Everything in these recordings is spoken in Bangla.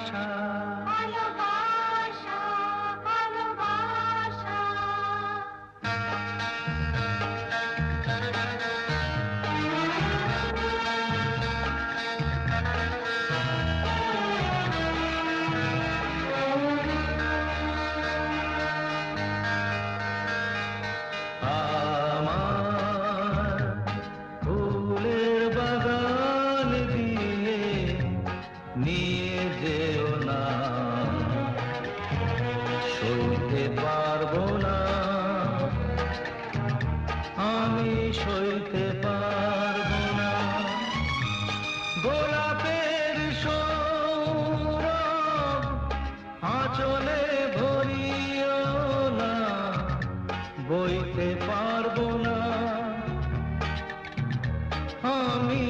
আশা সইতে পারব না। আমি সইতে পারব না। গোলাপের সৌর আঁচলে ভরিও না। বইতে পারব না। আমি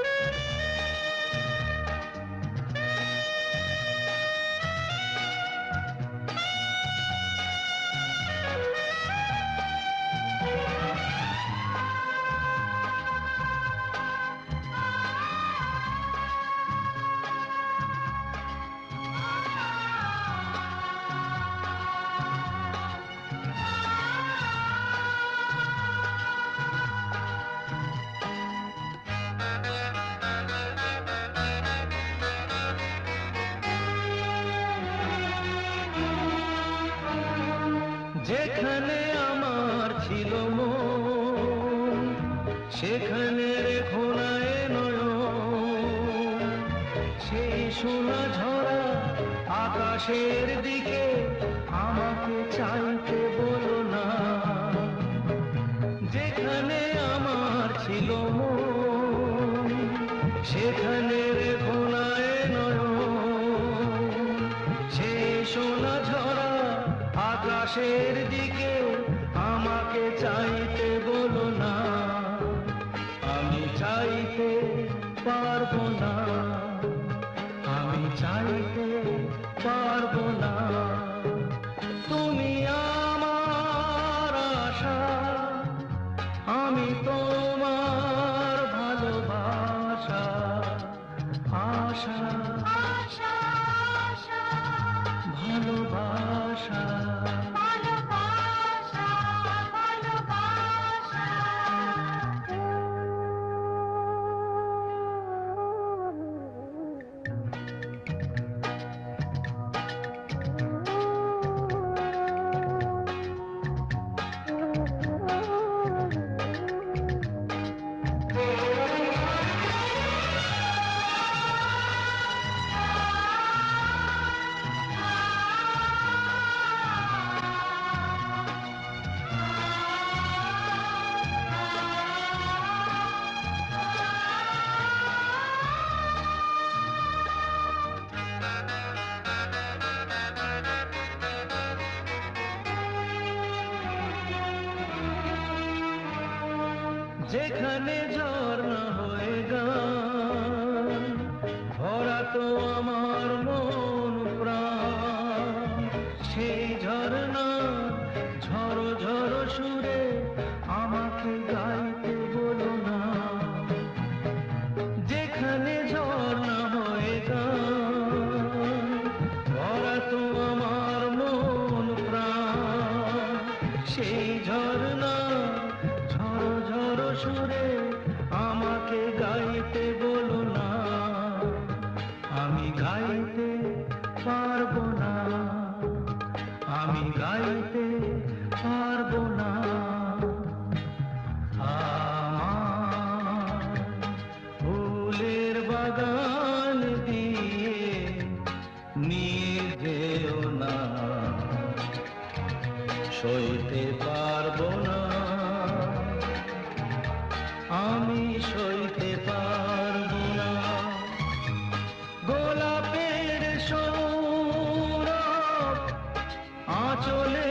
যেখানে আমার ছিল সেখানে রেখো না এ নয়ন। সেই সোনা ঝরা আকাশের দিকে আমাকে চাইতে বলো না। যেখানে আমার ছিল মন, সেখানে রেখো না এ নয়ন। সেই সোনা ঝরা আকাশের দিকে আমাকে চাইতে বলো না। আমি চাইতে পারব না। আমি চাইতে পারব না। তুমি আমার আশা, আমি তোমার যেখানে ঝর্ণা হয়ে গান ভরা তো আমার মন প্রাণ। সেই ঝর্ণা ঝড়ো ঝড়ো সুরে আমাকে গাইতে বলো না। যেখানে ঝর্ণা হয়ে গান ভরা তো আমার মন প্রাণ। সেই সুরে আমাকে গাইতে বলো না। আমি গাইতে পারব না। আমি গাইতে পারব না। আমার ফুলের বাগান দিয়ে নিয়ে না। সইতে গোলাপের সৌরভ আঁচলে